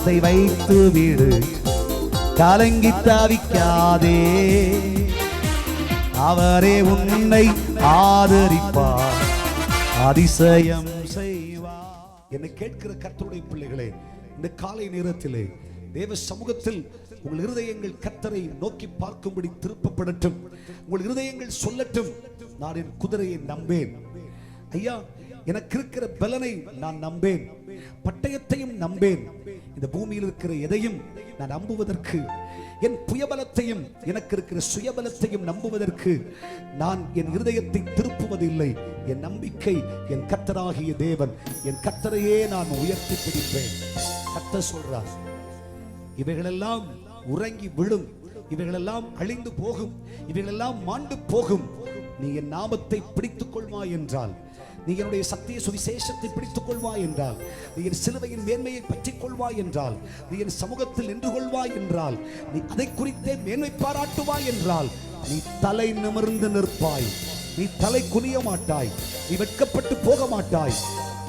பாரத்தை வைத்து விடு. கலங்கி தவிக்காதே. அவரே உன்னை ஆதரிப்பார். அதிசயம் செய்வார். என்னை கேட்கிற கர்த்தருடைய பிள்ளைகளே இந்த காலை நேரத்திலே தேவ சமூகத்தில் உங்கள் இருதயங்கள் கத்தரை நோக்கி பார்க்கும்படி திருப்பப்படட்டும். உங்கள் இருதயங்கள் சொல்லட்டும். நான் என் குதிரையை நம்பேன். ஐயா எனக்கு இருக்கிற பலனை நான் நம்பேன். பட்டயத்தையும் நம்பேன். இந்த பூமியில் இருக்கிற எதையும் நான் நம்புவதற்கு என் புயபலத்தையும் எனக்கு இருக்கிற சுயபலத்தையும் நம்புவதற்கு நான் என் இருதயத்தை திருப்புவதில்லை. என் நம்பிக்கை என் கத்தராகிய தேவன் என் கத்தரையே நான் உயர்த்தி பிடிப்பேன். கத்த சொல்றார் இவைகளெல்லாம் உறங்கி விழும் இவைகளெல்லாம் அழிந்து போகும் இவைகளெல்லாம் மாண்டு போகும். நீ என் நாமத்தை பிடித்துக் கொள்வாய் என்றால் நீ என்னுடைய சத்திய சுவிசேஷத்தை பிடித்துக் கொள்வாய் என்றால் நீ என் சிலுவையின் மேன்மையை பற்றி கொள்வாய் என்றால் நீ என் சமூகத்தில் நின்று கொள்வாய் என்றால் நீ அதை குறித்தே மேன்மை பாராட்டுவாய் என்றால் நீ தலை நிமிர்ந்து நிற்பாய். நீ தலை குனிய மாட்டாய். நீ வெட்கப்பட்டு போக மாட்டாய்.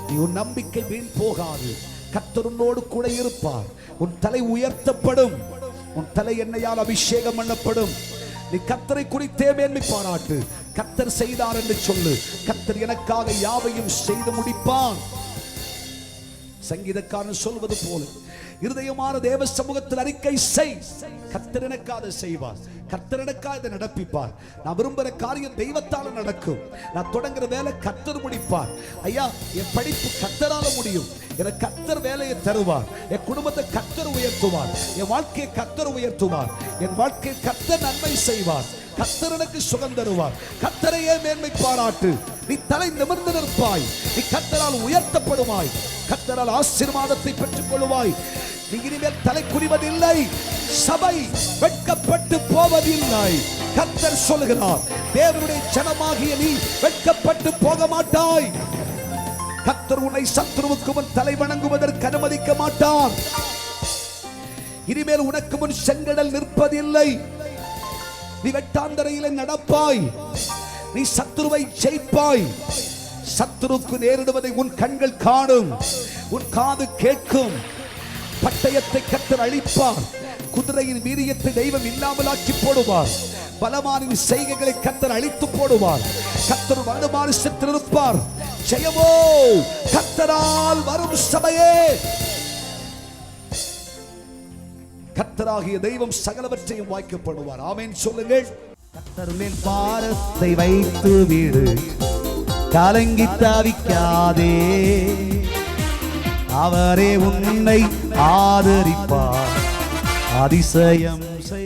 நீ உன் நம்பிக்கை வீண் போகாது. கத்தருனோடு கூட இருப்பார். உன் தலை உயர்த்தப்படும். உன் தலை எண்ணெயால் அபிஷேகம் பண்ணப்படும். நீ கத்தரை குறித்தே மேன்மை பாராட்டு. கத்தர் செய்தார் என்று சொல்லு. கத்தர் எனக்காக யாவையும் செய்து முடிப்பான் சங்கீதக்காரன் சொல்வது போல இருதயமான தேவ சமூகத்தில் அறிக்கை செய். கத்தர் எனக்காக செய்வார். கர்த்தர் எனக்காக இதை நடப்பிப்பார். நான் விரும்புகிற காரியம் தெய்வத்தால் நடக்கும். நான் தொடங்குற வேலை கத்தர் முடிப்பார். ஐயா என் படிப்பு கத்தரால முடியும். எனக்கு கத்தர் வேலையை தருவார். என் குடும்பத்தை கத்தர் உயர்த்துவார். என் வாழ்க்கையை கத்தர் உயர்த்துவார். என் வாழ்க்கையை கத்தர் நன்மை செய்வார். கர்த்தர் எனக்கு சுகம் தருவார். கத்தரையே மேன்மை பாராட்டு? நீ தலை நிமிர்ந்து நிற்பாய். நீ கத்தரால் உயர்த்தப்படுவாய். கத்தரால் ஆசீர்வாதத்தை பெற்றுக் கொள்வாய் நீ இனிமேல் தலை குனிவதில்லை. சபை வெட்கப்பட்டு போவதில்லை. கத்தர் சொல்கிறார் தேவனுடைய ஜனமாகிய நீ வெட்கப்பட்டு போக மாட்டாய் கத்தர் உன்னை சத்ருவுக்கு முன் தலை வணங்குவதற்கு அனுமதிக்க மாட்டார் இனிமேல் உனக்கு முன் செங்கடல் நிற்பதில்லை. நீ வெட்டாந்தரையில நடப்பாய். நீ சத்துருவை ஜெயிப்பாய். சத்துருக்கு நேரிடுவதை உன் கண்கள் காணும். உன் காது கேட்கும். பட்டயத்தை கத்தர் அழிப்பார். குதிரையின் வீரியத்தை தெய்வம் இல்லாமலாக்கி போடுவார். பலமானின் செய்கைகளை கத்தர் அழித்து போடுவார். கத்தர் வலுமாறு செற்றிருப்பார் ஜெயமோ கத்தரால் வரும் சபையே கத்தராகிய தெய்வம் சகலவற்றையும் வாய்க்கப்படுவார். ஆமேன். சொல்லுங்கள். கத்தர் மேல் பாரத்தை வைத்து விடு. கலங்கி தவிக்காதே. அவரே உன்னை ஆதரிப்பார். அதிசயம் செய்